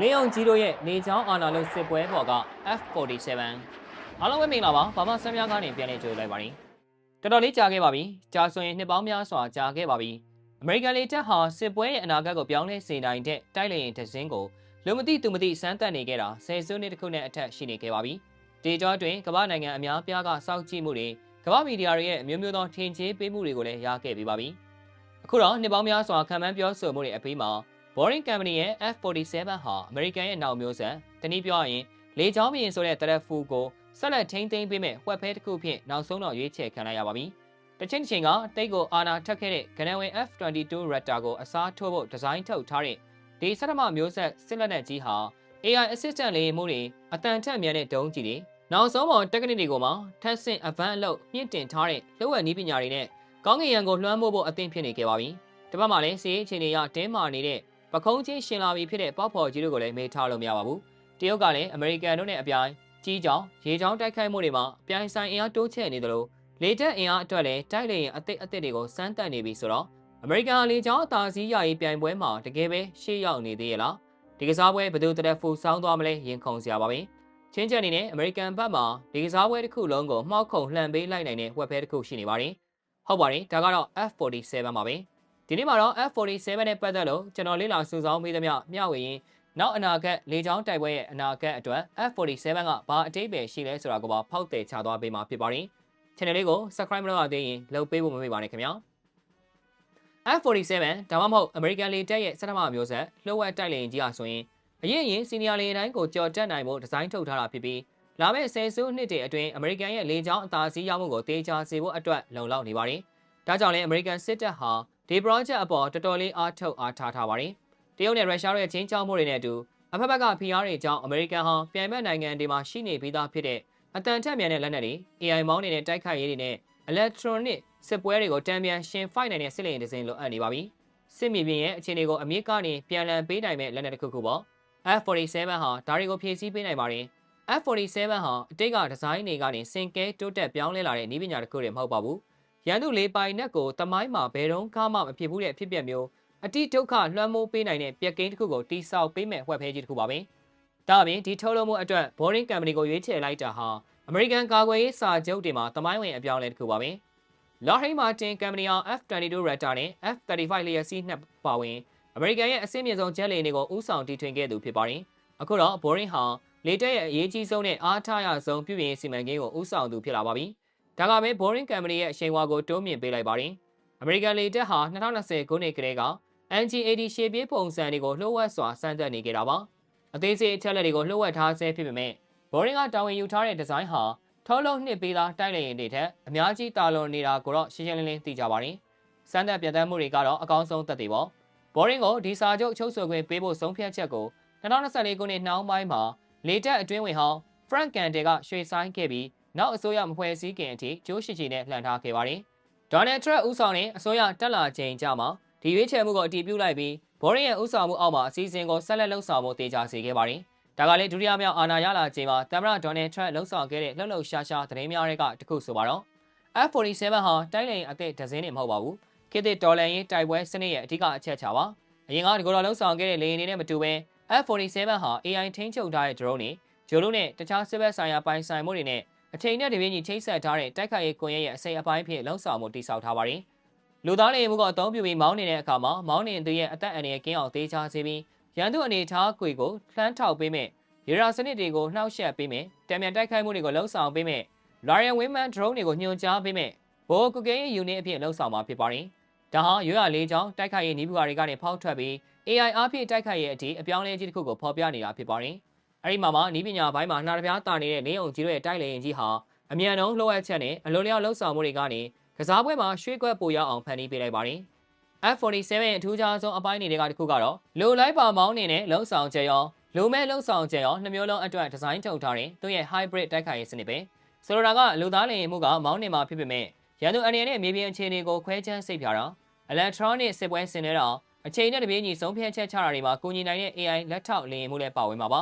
လင်းအောင်ကြီးတို့ရဲ့နေချောင်းအာနာလို့စစ်ပွဲပေါ်က F47 အားလုံးပဲမင်္ဂလာပါဘာမှဆမ်းများကနေပြန်လည်ကြိုလိုက်ပါရင်တော်တော်လေးကြာခဲ့ပါပြီကြာဆိုရင်နှစ်ပေါင်းများစွာကြာခဲ့ပါပြီအမေရိကန်လေတပ်ဟာစစ်ပွဲရဲ့အနာဂတ်ကိုပြောင်းလဲစေနိုင်တဲ့တိုက်လေရင်တစ်စင်းကိုလူမသိသူမသိစမ်းသပ်နေခဲ့တာဆယ်စုနှစ်တစ်ခုနဲ့အထက်ရှိနေခဲ့ပါပြီဒီကြောအတွင်းကမ္ဘာနိုင်ငံအများပြားကစောင့်ကြည့်မှုတွေကမ္ဘာမီဒီယာတွေရဲ့အမျိုးမျိုးသောထင်ကြေးပေးမှုတွေကိုလည်းရခဲ့ပြီးပါပြီအခုတော့နှစ်ပေါင်းများစွာခံမှန်းပြောဆိုမှုတွေအပြီးမှာ Boring Company ရဲ့ F47 ဟာအမေရိကန်ရဲ့နောက်မျိုးဆက်တနည်းပြောရရင်လေချောင်းမြင်ဆိုတဲ့တရက်ဖူကိုဆက်လက်ထိန်းသိမ်းပေးမဲ့ဝက်ဖဲတစ်ခုဖြင့်နောက်ဆုံးတော့ရွေးချယ်ခံလိုက်ရပါပြီ။တချင်းတစ်ချိန်ကတိတ်ကိုအာနာထက်ခဲ့တဲ့ကနန်ဝင် F22 Raptor ကိုအစားထိုးဖို့ဒီဇိုင်းထုတ်ထားတဲ့ဒီစက်တမမျိုးဆက်စစ်လက်နက်ကြီးဟာ AI assistant လေယာဉ်မှုတွေအတန်ထက်မြန်တဲ့ဒုံးကြီးတွေနောက်ဆုံးပေါ် technique တွေကိုမှထပ်ဆင့် advance အလုပ်မြင့်တင်ထားတဲ့လှုပ်ဝက်နည်းပညာတွေနဲ့ကောင်းကင်ရန်ကိုလွှမ်းမိုးဖို့အသင့်ဖြစ်နေခဲ့ပါပြီ။ဒီဘက်မှာလည်းစီးရေးအခြေအနေရတင်းမာနေတဲ့ ပခုံးချင်းရှင်လာပြီဖြစ်တဲ့ပေါက်ဖော်ကြီးတို့ကိုလည်းမေးထားလို့မရပါဘူး။တရုတ်ကလည်းအမေရိကန်တို့နဲ့အပြိုင်ကြီးကြောင်ရေကြောင်တိုက်ခိုက်မှုတွေမှာအပြိုင်ဆိုင်အင်အားတိုးချဲ့နေသလိုလေတပ်အင်အားအတွက်လည်းတိုက်လေရင်အသစ်အသစ်တွေကိုစမ်းသပ်နေပြီဆိုတော့အမေရိကန်လေကြောင်အသာစီးရရေးပြိုင်ပွဲမှာတကယ်ပဲရှေ့ရောက်နေသေးရဲ့လားဒီကစားပွဲဘယ်သူတက်ဖူဆောင်းသွားမလဲရင်ခုန်စရာပါပဲချင်းချက်အနေနဲ့အမေရိကန်ဘက်မှာဒီကစားပွဲတစ်ခုလုံးကိုမှောက်ခုံလှန်ပေးလိုက်နိုင်တဲ့ဝက်ဖဲတစ်ခုရှိနေပါတယ်ဟုတ်ပါတယ်ဒါကတော့ F47 ပါပဲ ဒီနေ့မှာတော့ F47 နဲ့ပတ်သက်လို့ကျွန်တော်လေ့လာစုဆောင်းမိသမျှမျှဝေရင်းနောက်အနာဂတ်လေချောင်းတိုက်ပွဲရဲ့အနာဂတ်အတွက် F47 ကဘာအတိတ်ပဲရှိလဲဆိုတာကိုပါဖောက်တယ်ချသွားပေးမှာဖြစ်ပါတယ်။ channel လေးကို subscribe မလုပ်ရသေးရင်လုပ်ပေးဖို့မမေ့ပါနဲ့ခင်ဗျာ။ F47 ဒါမှမဟုတ် American လေတပ်ရဲ့စက်တမမျိုးဆက်လှုပ်ဝက်တိုက်လေယာဉ်ကြီးဟာဆိုရင်အရင်ရင်စီနီယာလေတိုင်းကိုကြော်တက်နိုင်ဖို့ဒီဇိုင်းထုတ်ထားတာဖြစ်ပြီးလာမယ့်ဆယ်စုနှစ်တွေအတွင်း American ရဲ့လေကြောင်းအသာစီးရမှုကိုတေချာစေဖို့အတွက်လုံလောက်နေပါတယ်။ဒါကြောင့်လည်း American စစ်တပ်ဟာ ဒီ project အပေါ်တော်တော်လေးအားထုတ်အားထားထားပါတယ်။တရုတ်နဲ့ရုရှားတို့ရဲ့ချင်းချောင်းမှုတွေနဲ့အတူအဖက်ဖက်က PR တွေကြောင့်အမေရိကန်ဟာပြိုင်ဘက်နိုင်ငံတွေမှာရှိနေပြီးသားဖြစ်တဲ့အတန်ထက်မြန်တဲ့လက်နက်တွေ AI မောင်းနေတဲ့တိုက်ခိုက်ရေးတွေနဲ့ electronic စစ်ပွဲတွေကိုတံပြန်ရှင် fight နိုင်တဲ့စစ်လေယာဉ်တစ်စင်းလိုအပ်နေပါပြီ။စစ်မြေပြင်ရဲ့အခြေအနေကိုအမြင့်ကနေပြန်လည်ပေးနိုင်မဲ့လက်နက်တစ်ခုခုပေါ့။ F47 ဟာဒါတွေကိုဖြည့်ဆည်းပေးနိုင်ပါတယ်။ F47 ဟာအတိတ်ကဒီဇိုင်းတွေကနေစင်ကဲတိုးတက်ပြောင်းလဲလာတဲ့နည်းပညာတစ်ခုတွေမဟုတ်ပါဘူး။ ရန်သူလေးပိုင်နက်ကိုတမိုင်းမှာဘယ်တော့မှမဖြစ်ဘူးတဲ့အဖြစ်အပျက်မျိုးအတိဒုက္ခလွှမ်းမိုးပေးနိုင်တဲ့ပြက်ကိန်းတစ်ခုကိုတိစောက်ပေးမဲ့ဝက်ဖဲကြီးတစ်ခုပါပဲ။ဒါအပြင်ဒီထုတ်လုပ်မှုအတွက် Boring Company ကိုရွေးချယ်လိုက်တာဟာ American ကာကွယ်ရေးစာချုပ်တွေမှာတမိုင်းဝင်အပြောင်းအလဲတစ်ခုပါပဲ။ Lockheed Martin Company ဟာ F22 Raptor နဲ့ F35 လျှက်စီးနှစ်ပါဝင် American ရဲ့အဆင့်မြင့်ဆုံးဂျက်လေယာဉ်တွေကိုဥဆောင်တီထွင်ခဲ့သူဖြစ်ပါတယ်။အခုတော့ Boring ဟာလေတပ်ရဲ့အရေးကြီးဆုံးနဲ့အားထားရဆုံးပြုပြင်စီမံကိန်းကိုဥဆောင်သူဖြစ်လာပါပြီ။ ဒါကပဲ Boring Company ရဲ့အရှိန်အဝါကိုတိုးမြင့်ပေးလိုက်ပါတယ်။ American လေတပ်ဟာ2020ခုနှစ်ကတည်းက NG80 ရှေ့ပြေးပုံစံတွေကိုလှုပ်ဝက်စွာစမ်းသပ်နေကြတာပါအသေးစိတ်အချက်လက်တွေကိုလှုပ်ဝက်ထားဆဲဖြစ်ပေမဲ့ Boring ကတာဝန်ယူထားတဲ့ဒီဇိုင်းဟာထုတ်လုပ်နှစ်ပေးသားတိုက်လေရင်တွေထက်အများကြီးတာလွန်နေတာကိုတော့ရှင်းရှင်းလင်းလင်းသိကြပါတယ်စမ်းသပ်ပြသမှုတွေကတော့အကောင်းဆုံးသက်သေပေါ့ Boring ကိုဒီစာချုပ်ချုပ်ဆိုခွင့်ပေးဖို့ဆုံးဖြတ်ချက်ကို2024ခုနှစ်နှောင်းပိုင်းမှာလေတပ်အတွင်းဝင်ဟောင်း Frank Kante ကရွှေဆိုင်ခဲ့ပြီး နောက်အစိုးရမဖွဲ့စည်းခင်အထိကျိုးရှိရှိနဲ့လှန်ထားခဲ့ပါတယ်။ Donald Trump ဦးဆောင်တဲ့အစိုးရတက်လာချိန်ကြမှာဒီရွေးချယ်မှုကိုအတည်ပြုလိုက်ပြီးဘော်ရင်ရဲ့ဥဆောင်မှုအောက်မှာအစည်းအဝေးကိုဆက်လက်လှုပ်ဆောင်ဖို့တေချာစေခဲ့ပါတယ်။ဒါကလည်းဒုတိယမြောက်အာဏာရလာချိန်မှာသမ္မတဒေါ်နယ်ထရန့်လှုပ်ဆောင်ခဲ့တဲ့လှုပ်လှုပ်ရှားရှားသတင်းများတွေကတခုဆိုပါတော့ F47 ဟာတိုင်းလိန်အသစ်ဒဇင်းနေမဟုတ်ပါဘူး။ခေတ်သစ်ဒေါ်လန်ရေးတိုက်ပွဲစနစ်ရဲ့အဓိကအချက်ချပါ။အရင်ကဒီကိုယ်တော်လှုပ်ဆောင်ခဲ့တဲ့လေယာဉ်တွေနဲ့မတူဘဲ F47 ဟာ AI ထိန်းချုပ်ထားတဲ့ drone တွေဂျိုလိုနဲ့တခြားစစ်ဘက်ဆိုင်ရာပိုင်ဆိုင်မှုတွေနဲ့ အချိန်နဲ့တပြေးညီချိတ်ဆက်ထားတဲ့တိုက်ခိုက်ရေးကွန်ရက်ရဲ့အစိပ်အပိုင်းဖြစ်လှုပ်ဆောင်မှုတည်ဆောက်ထားပါတယ်။လူသားတွေမှုကအသုံးပြုပြီးမောင်းနေတဲ့အခါမှာမောင်းနေသူရဲ့အသက်အန္တရာယ်ကင်းအောင်သေးချာစေပြီးရန်သူအနေထားခွေကိုလှမ်းထောက်ပေးမယ်ရေရာစနစ်တွေကိုနှောက်ယှက်ပေးမယ်တံမြန်တိုက်ခိုက်မှုတွေကိုလှုံ့ဆော်ပေးမယ်လာရီယန်ဝင်းမန် drone တွေကိုညွှန်ကြားပေးမယ်ဘိုးကုကဲရေးယူနစ်အဖြစ်လှုံ့ဆော်မှာဖြစ်ပါတယ်ဒါဟာရွရလေးချောင်းတိုက်ခိုက်ရေးနီးပူဟာတွေကနေဖောက်ထွက်ပြီး AI အားဖြင့်တိုက်ခိုက်ရေးအထိအပြောင်းလဲကြီးတစ်ခုကိုဖော်ပြနေတာဖြစ်ပါတယ် အဲ့ဒီမှာမှနီးပညာဘိုင်းမှာနှာတပြားတာနေတဲ့နေအောင်ကြီးတို့ရဲ့တိုက်လေရင်ကြီးဟာအမြန်နှုံးလှုပ်အပ်ချက်နဲ့အလိုလျောက်လှုပ်ဆောင်မှုတွေကနေကစားပွဲမှာရွှေ့ကွက်ပိုရောက်အောင်ဖန်တီးပေးလိုက်ပါတယ်။ F47 ရဲ့အထူးခြားဆုံးအပိုင်းတွေကတစ်ခုကတော့လိုလိုက်ပါမောင်းနေတဲ့လုံဆောင်ချက်ရောလိုမဲ့လုံဆောင်ချက်ရောနှမျိုးလုံးအတွက်ဒီဇိုင်းထုတ်ထားတဲ့သူ့ရဲ့ hybrid တိုက်ခိုက်ရေးစနစ်ပဲဆိုလိုတာကလူသားလင်မှုကမောင်းနေမှာဖြစ်ပေမဲ့ရန်သူအနေနဲ့မြေပြင်အခြေအနေကိုခွဲခြမ်းစိတ်ဖြာတာ electronic စစ်ပွဲဆင်နေတာအချိန်နဲ့တပြေးညီဆုံးဖြတ်ချက်ချတာတွေမှာကူညီနိုင်တဲ့ AI လက်ထောက်လင်မှုလည်းပါဝင်မှာပါ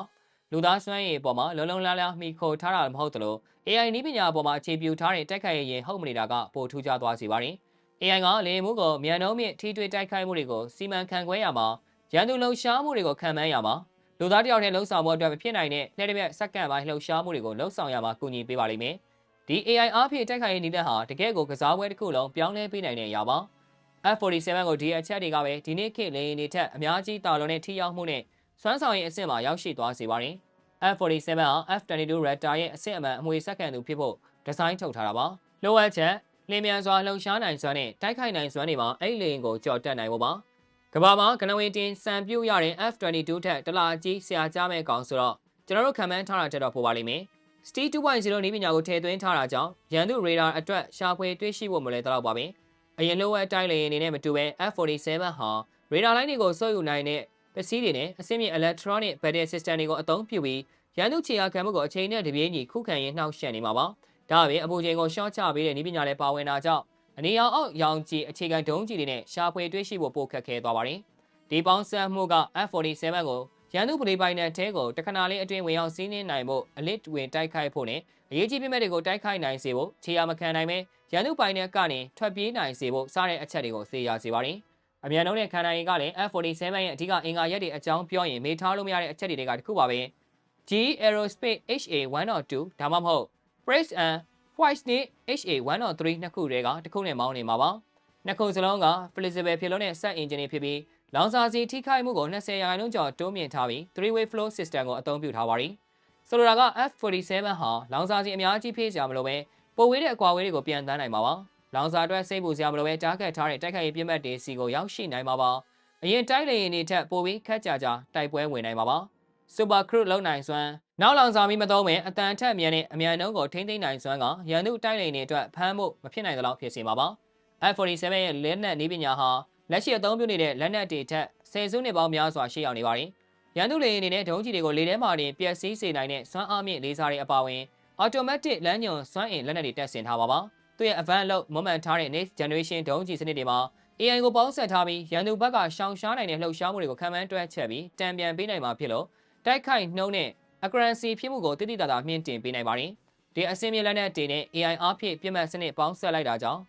လူသားစွမ်းရည်အပေါ်မှာလုံလုံလားလားမိခိုထားတာမဟုတ်သလို AI နည်းပညာအပေါ်မှာအခြေပြုထားတဲ့တိုက်ခိုက်ရေးရင်ဟုတ်မနေတာကပိုထူးခြားသွားစေပါတယ်။ AI ကလေမှုကိုမြန်နှုံးမြင့်ထိတွေ့တိုက်ခိုက်မှုတွေကိုစီမံခန့်ခွဲရမှာရန်သူလှုပ်ရှားမှုတွေကိုခံမှန်းရမှာလူသားတစ်ယောက်နဲ့လှုပ်ဆောင်မှုအတွက်မဖြစ်နိုင်တဲ့လက်တစ်ပြက်စက္ကန့်ပိုင်းလှုပ်ရှားမှုတွေကိုလှုပ်ဆောင်ရမှာကူညီပေးပါလိမ့်မယ်။ဒီ AI အားဖြင့်တိုက်ခိုက်ရေးနည်းလမ်းဟာတကယ့်ကိုကစားပွဲတစ်ခုလုံးပြောင်းလဲပေးနိုင်တဲ့အရာပါ။ F47 ကိုဒီအချက်တွေကပဲဒီနေ့ခေတ်လေယာဉ်တွေထက်အများကြီးတာလွန်တဲ့ထိရောက်မှုနဲ့ စွမ်းဆောင်ရည်အဆင့်မှာရောက်ရှိသွားစေပါတယ်။ F47 ဟာ F22 Raptor ရဲ့အဆင့်အမှန်အမွေစက္ကန့်သူဖြစ်ဖို့ဒီဇိုင်းထုတ်ထားတာပါ။လိုအပ်ချက်လင်းမြန်စွာလှုပ်ရှားနိုင်စွမ်းနဲ့တိုက်ခိုက်နိုင်စွမ်းတွေမှာအဲ့လေယာဉ်ကိုကြော်တက်နိုင်ဖို့ပါ။ကဘာမှာကနဝင်တင်စံပြုတ်ရတဲ့ F22 ထက်တလာကြီးဆရာကြားမဲ့ကောင်ဆိုတော့ကျွန်တော်တို့ခံမှန်းထားတာတက်တော့ပိုပါလိမ့်မယ်။ Steve 2.0နည်းပညာကိုထည့်သွင်းထားတာကြောင့်ရန်သူရေဒါအတွက်ရှာဖွေတွေ့ရှိဖို့မလွယ်တော့ပါဘူး။အရင်လိုအပ်တိုင်းလေယာဉ်အနေနဲ့မတူဘဲ F47 ဟာရေဒါလိုင်းတွေကိုစိုးယူနိုင်တဲ့ ပစ္စည်းတွေနဲ့အဆင့်မြင့် electronic battery system တွေကိုအသုံးပြုပြီးရန်သူခြေရာခံမှုကိုအချိန်နဲ့တပြေးညီခုခံရင်းနှောက်ယှက်နေမှာပါ။ဒါအပြင်အပူချိန်ကိုရှော့ချပေးတဲ့နည်းပညာလည်းပါဝင်တာကြောင့်အနေရောင်အောက်ရောင်ကြီးအခြေခံဒုံးကြီးတွေနဲ့ရှာဖွေတွေ့ရှိဖို့ပိုခက်ခဲသွားပါတယ်။ဒီပေါင်းစပ်မှုက F47 ကိုရန်သူပလီပိုင်နယ်ထဲကိုတခဏလေးအတွင်းဝင်ရောက်စီးနင်းနိုင်ဖို့အလစ်ဝင်တိုက်ခိုက်ဖို့နဲ့အရေးကြီးပြမဲ့တွေကိုတိုက်ခိုက်နိုင်စေဖို့ခြေရာမခံနိုင်ပဲရန်သူပိုင်နယ်ကနေထွက်ပြေးနိုင်စေဖို့စတဲ့အချက်တွေကိုသိရစေပါတယ်။ အမြန်နှုန်းနဲ့ခံနိုင်ရည်ကလည်း F47 ရဲ့အဓိကအင်္ဂါရက်တွေအကြောင်းပြောရင်မေးထားလို့မရတဲ့အချက်တွေကတခုပါပဲ။ G Aerospace HA102 ဒါမှမဟုတ် Praise and White နဲ့ HA103 နှစ်ခုတည်းကတစ်ခုနဲ့မောင်းနေမှာပါ။နှစ်ခုစလုံးက flexible ဖြစ်လို့တဲ့ set engine တွေဖြစ်ပြီးလောင်စာစီထိခိုက်မှုကို20ရာခိုင်နှုန်းကျော်တိုးမြင့်ထားပြီး three-way flow system ကိုအသုံးပြုထားပါတယ်။ဆိုလိုတာက F47 ဟာလောင်စာစီအများကြီးဖေးစရာမလိုပဲပိုဝေးတဲ့အကွာဝေးတွေကိုပြန်တန်းနိုင်မှာပါ။ လောင်စာအတွက်စိတ်ပူစရာမလိုပဲ target ထားတဲ့တိုက်ခိုက်ရေးပြစ်မှတ်တွေစီကိုရောက်ရှိနိုင်မှာပါ။အရင်တိုက်လေယာဉ်တွေထက်ပိုပြီးခက်ကြကြတိုက်ပွဲဝင်နိုင်မှာပါ။ Super Cruise လုံနိုင်စွမ်းနောက်လောင်စာမီမသုံးမဲ့အတန်ထက်မြန်တဲ့အမြန်နှုန်းကိုထိမ့်သိမ့်နိုင်စွမ်းကရန်သူတိုက်လေယာဉ်တွေအတွက်ဖမ်းဖို့မဖြစ်နိုင်သလောက်ဖြစ်စေမှာပါ။ F47 ရဲ့လက်နက်နည်းပညာဟာလက်ရှိအသုံးပြုနေတဲ့လက်နက်တွေထက်ဆယ်စုနှစ်ပေါင်းများစွာရှေ့ရောက်နေပါတယ်။ရန်သူလေယာဉ်တွေနဲ့ဒုံးကျည်တွေကိုလေထဲမှာတင်ပျက်စီးစေနိုင်တဲ့စွမ်းအားမြင့်လေစာတွေအပါအဝင် automatic လမ်းညွန်စွမ်းအင်လက်နက်တွေတက်ဆင်ထားပါပါ။ သူ့ရဲ့ advanced လို့မွမ်းမံထားတဲ့ next generation ဒုံးကျည်စနစ်တွေမှာ AI ကိုပေါင်းစပ်ထားပြီးရန်သူဘက်ကရှောင်ရှားနိုင်တဲ့လှုပ်ရှားမှုတွေကိုခံမှန်းတွက်ချက်ပြီးတံပြန်ပေးနိုင်မှာဖြစ်လို့တိုက်ခိုက်နှုံးနဲ့ accuracy ဖြစ်မှုကိုတိတိကျကျမြင့်တင်ပေးနိုင်ပါတယ်။ဒီအစင်းမြလက်နက်တွေနဲ့ AI အားဖြင့်ပြစ်မှတ်စနစ်ပေါင်းစပ်လိုက်တာကြောင့်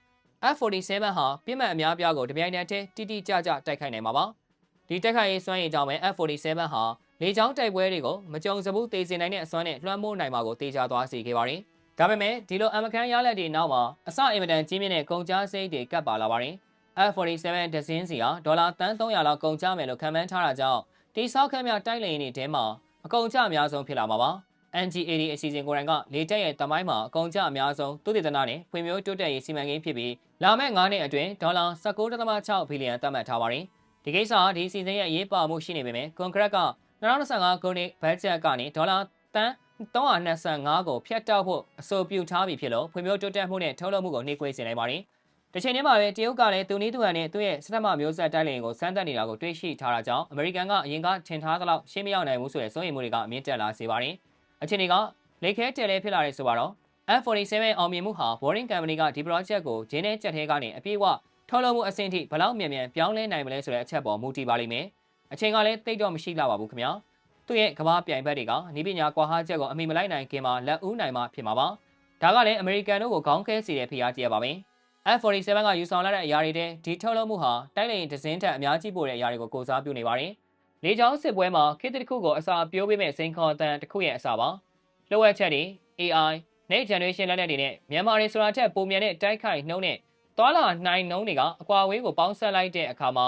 F47 ဟာပြစ်မှတ်အများပြားကိုတပြိုင်တည်းတိတိကျကျတိုက်ခိုက်နိုင်မှာပါ။ဒီတိုက်ခိုက်ရေးစွမ်းရည်ကြောင့်ပဲ F47 ဟာလေကြောင်းတိုက်ပွဲတွေကိုမကြုံစဘူးသေစေနိုင်တဲ့အစွမ်းနဲ့လွှမ်းမိုးနိုင်မှာကိုတေချာသွားစေခဲ့ပါတယ်။ ဒါပေမဲ့ဒီလိုအမကန်ရလက်တွေနောက်မှာအစအင်မတန်ကြီးမြင့်တဲ့ကုန်ကျစရိတ်တွေကပ်ပါလာပါတယ်။ F47 ဒဇင်းစီဟာဒေါ်လာတန်း300လောက်ကုန်ကျမယ်လို့ခန့်မှန်းထားတာကြောင့်တိစောက်ခန့်များတိုက်လေယာဉ်တွေထဲမှာအကုန်ကျအများဆုံးဖြစ်လာမှာပါ။ NGAD အစီအစဉ်ကိုယ်တိုင်ကလေတက်ရဲ့တမိုင်းမှာအကုန်ကျအများဆုံးသုတေသနနဲ့ဖွံ့ဖြိုးတိုးတက်ရေးစီမံကိန်းဖြစ်ပြီးလာမယ့်9နှစ်အတွင်းဒေါ်လာ19.6ဘီလီယံသတ်မှတ်ထားပါတယ်။ဒီကိစ္စဟာဒီစီစဉ်ရဲ့အရေးပါမှုရှိနေပေမဲ့ကွန်ကရက်က2025ခုနှစ်ဘတ်ဂျက်ကနေဒေါ်လာတန်း 325ကိုဖျက်တောက်ဖို့အဆိုပြုထားပြီဖြစ်လို့ဖွံ့ဖြိုးတိုးတက်မှုနဲ့ထုတ်လုပ်မှုကိုနှိကွေးစေနိုင်ပါတယ်။တစ်ချိန်တည်းမှာပဲတရုတ်ကလည်းသူနည်းသူဟန်နဲ့သူ့ရဲ့စနမမျိုးဆက်တိုင်းလင်ကိုစမ်းသပ်နေတာကိုတွေ့ရှိထားတာကြောင့်အမေရိကန်ကအရင်ကထင်ထားသလောက်ရှင်းမရောက်နိုင်ဘူးဆိုတဲ့စိုးရိမ်မှုတွေကအမြင့်တက်လာစေပါတယ်။အချိန်တွေကလက်ခဲတယ်လဲဖြစ်လာတဲ့ဆိုတော့ F47 အောင်မြင်မှုဟာ Boring Company ကဒီ project ကိုဂျင်းနဲ့ကြက်ထဲကနေအပြည့်အဝထုတ်လုပ်မှုအဆင့်ထိဘယ်လောက်မြန်မြန်ပြောင်းလဲနိုင်မလဲဆိုတဲ့အချက်ပေါ်မူတည်ပါလိမ့်မယ်။အချိန်ကလည်းတိတ်တော့မရှိလာပါဘူးခင်ဗျာ။ သူ့ရဲ့ကမ္ဘာပြိုင်ဘက်တွေကနီးပညာကွာဟချက်ကိုအမိမလိုက်နိုင်ခင်မှာလက်ဦးနိုင်မှဖြစ်မှာပါ။ဒါကလည်းအမေရိကန်တို့ကိုခေါင်းခဲစေတဲ့ဖိအားတရပါပဲ။ F47 ကယူဆောင်လာတဲ့အရာတွေတဲ့ဒီထုတ်လုပ်မှုဟာတိုက်လေရင်ဒဇင်းထက်အများကြီးပိုတဲ့အရာတွေကိုကိုစားပြုနေပါတယ်။လေကြောင်းစစ်ပွဲမှာခေတ်တစ်ခုကိုအစာပြိုးပေးမဲ့စိန်ခေါ်တန်တစ်ခုရဲ့အစာပါ။လှုပ်ဝက်ချက်တွေ AI next generation လက်နက်တွေနဲ့မြန်မာတွေဆိုတာထက်ပုံမြန်တဲ့တိုက်ခိုက်နှုံးနဲ့သွာလာနိုင်နှုံးတွေကအကွာဝေးကိုပေါင်းဆက်လိုက်တဲ့အခါမှာ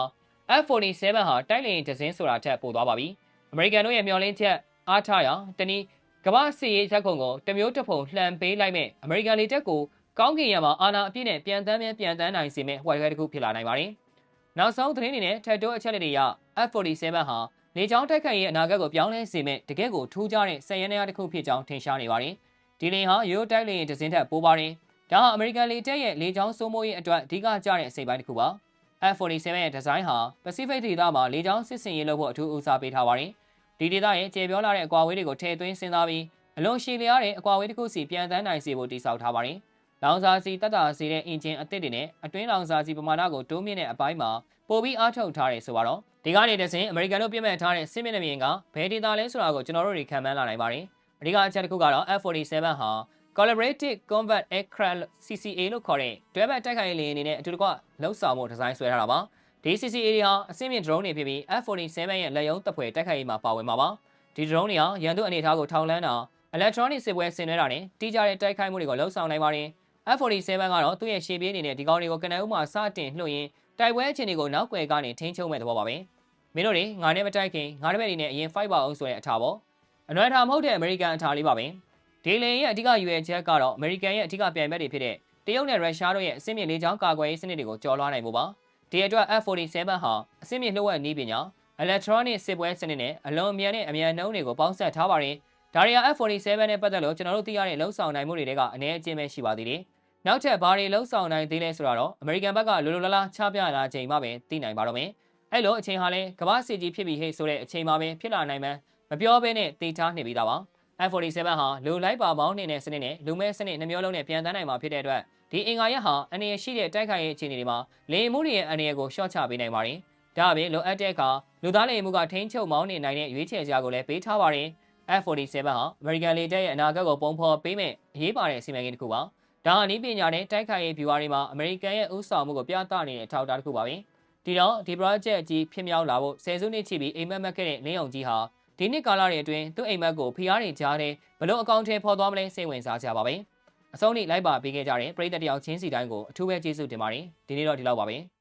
F47 ဟာတိုက်လေရင်ဒဇင်းဆိုတာထက်ပိုသွားပါပြီ။ American တို့ရဲ့မျှော်လင့်ချက်အားထားရတနည်းကမ္ဘာစီရေးဇက်ခုံကိုတမျိုးတစ်ဖုံလှန်ပေးလိုက်မဲ့ American လေတက်ကိုကောင်းကင်ရံမှာအာနာအပြည့်နဲ့ပြန်တမ်းပြန်ပြန်တမ်းနိုင်စေမဲ့ဟွိုက်ခဲတစ်ခုဖြစ်လာနိုင်ပါတယ်။နောက်ဆုံးသတင်းတွေနဲ့ထက်တိုးအချက်လက်တွေရ F47 ဟာလေကြောင်းတိုက်ခိုက်ရေးအနာဂတ်ကိုပြောင်းလဲစေမဲ့တကယ့်ကိုထူးခြားတဲ့ဆက်ရနေရတစ်ခုဖြစ်ကြောင်းထင်ရှားနေပါတယ်။ဒီလင်ဟာရိုးတိုက်လေရင်ဒဇင်းထက်ပိုပါတယ်။ဒါဟာအမေရိကန်လေတပ်ရဲ့လေကြောင်းစိုးမိုးရေးအတွက်အဓိကကျတဲ့အစိပ်ပိုင်းတစ်ခုပါ။ F47 ရဲ့ဒီဇိုင်းဟာ Pacific ဒေသမှာလေကြောင်းစစ်စင်ရေးလုပ်ဖို့အထူးဦးစားပေးထားပါတယ်။ဒီဒေသရဲ့ကျေပြောလာတဲ့အကွာဝေးတွေကိုထည့်သွင်းစဉ်းစားပြီးအလွန်ရှည်လျားတဲ့အကွာဝေးတစ်ခုစီပြန်တန်းနိုင်စေဖို့တည်ဆောက်ထားပါတယ်။လောင်စာစီတက်တာစီတဲ့အင်ဂျင်အသစ်တွေနဲ့အတွင်းလောင်စာစီပမာဏကိုတိုးမြင့်တဲ့အပိုင်းမှာပိုပြီးအားထုတ်ထားတယ်ဆိုတော့ဒီကနေတစဉ်အမေရိကန်တို့ပြတ်မှတ်ထားတဲ့စစ်မျက်နှာပြင်ကဘယ်ဒေသလဲဆိုတာကိုကျွန်တော်တို့တွေခံမှန်းလာနိုင်ပါတယ်။အဓိကအချက်တစ်ခုကတော့ F47 ဟာ Collaborative Combat Aircraft CCA လို့ခေါ်တဲ့တွဲဘက်တိုက်ခိုက်ရေးလေယာဉ်တွေနဲ့အတူတကွလှုပ်ဆောင်မှုဒီဇိုင်းဆွဲထားတာပါဒီ CCA တွေဟာအဆင့်မြင့် drone တွေဖြစ်ပြီး F47 ရဲ့လက်ရုံးတပ်ဖွဲ့တိုက်ခိုက်ရေးမှာပါဝင်မှာပါဒီ drone တွေဟာရန်သူအနေအထားကိုထောင်လန်းတာ electronic စစ်ပွဲဆင်နွှဲတာနဲ့တိကျတဲ့တိုက်ခိုက်မှုတွေကိုလှုပ်ဆောင်နိုင်ပါတယ် F47 ကတော့သူ့ရဲ့ရှေ့ပြေးအနေနဲ့ဒီကောင်တွေကိုကနအုပ်မှာစတင်လှုပ်ရင်းတိုက်ပွဲအခြေအနေကိုနောက်ွယ်ကနေထိန်းချုပ်မဲ့သဘောပါပဲမင်းတို့တွေငါနဲ့မတိုက်ခင်ငါတပည့်တွေနဲ့အရင် fight ပါအောင်ဆိုတဲ့အထားပေါ့အနွယ်ထားမဟုတ်တဲ့အမေရိကန်အထားလေးပါပဲ ဒီလင်ရဲ့အဓိကရွေချက်ကတော့အမေရိကန်ရဲ့အဓိကပြိုင်ဘက်တွေဖြစ်တဲ့တရုတ်နဲ့ရုရှားတို့ရဲ့အစင်းမြင့်လေးချောင်းကာကွယ်ရေးစနစ်တွေကိုကျော်လွှားနိုင်မှုပါဒီအတွက် F47 ဟာအစင်းမြင့်လှုပ်ဝက်နည်းပညာ electronic စစ်ပွဲစနစ်နဲ့အလွန်အမြန်နဲ့အမြန်နှုံးတွေကိုပေါင်းစပ်ထားပါတယ်ဒါရီယာ F47 နဲ့ပတ်သက်လို့ကျွန်တော်တို့သိရတဲ့လှုပ်ဆောင်နိုင်မှုတွေကအနည်းအကျဉ်းပဲရှိပါသေးတယ်နောက်ထပ်ဘာတွေလှုပ်ဆောင်နိုင်သေးလဲဆိုတော့အမေရိကန်ဘက်ကလိုလိုလားလားချပြလာချိန်မှပဲသိနိုင်ပါတော့မယ်အဲ့လိုအချိန်ဟာလဲကမ္ဘာစစ်ကြီးဖြစ်ပြီးဟဲ့ဆိုတဲ့အချိန်မှပဲဖြစ်လာနိုင်မှမပြောဘဲနဲ့သိထားနေပြီးသားပါ F47 ဟာလူလိုက်ပါပေါင်းနေတဲ့စနစ်နဲ့လူမဲစနစ်နှမျိုးလုံးနဲ့ပြန်တန်းနိုင်မှာဖြစ်တဲ့အတွက်ဒီအင်္ဂါရက်ဟာအနေရရှိတဲ့တိုက်ခိုက်ရေးအခြေအနေတွေမှာလေမှုတွေရဲ့အနေရကိုရှော့ချပေးနိုင်ပါတယ်။ဒါအပြင်လိုအပ်တဲ့အခါလူသားလေမှုကထိန်းချုပ်မောင်းနေနိုင်တဲ့ရွေးချယ်စရာကိုလည်းပေးထားပါတယ်။ F47 ဟာ American လေတပ်ရဲ့အနာဂတ်ကိုပုံဖော်ပေးမဲ့အရေးပါတဲ့စီမံကိန်းတစ်ခုပါ။ဒါဟာနည်းပညာနဲ့တိုက်ခိုက်ရေး view တွေမှာ American ရဲ့ဥဆောင်မှုကိုပြသနေတဲ့အထောက်အထားတစ်ခုပါပဲ။ဒီတော့ဒီ project ကြီးဖြစ်မြောက်လာဖို့ဆယ်စုနှစ်ချီပြီးအိမ်မက်မက်ခဲ့တဲ့လင်းအောင်ကြီးဟာ ဒီနှစ်ကာလတွေအတွင်းသူ့အိမ်မက်ကိုဖျားနေကြတဲ့ဘလို့အကောင့်ထဲပေါ်သွားမလဲစိတ်ဝင်စားကြပါပဲ။အဆုံးထိလိုက်ပါပေးခဲ့ကြတဲ့ပရိသတ်တယောက်ချင်းစီတိုင်းကိုအထူးပဲကျေးဇူးတင်ပါတယ်။ဒီနေ့တော့ဒီလောက်ပါပဲ။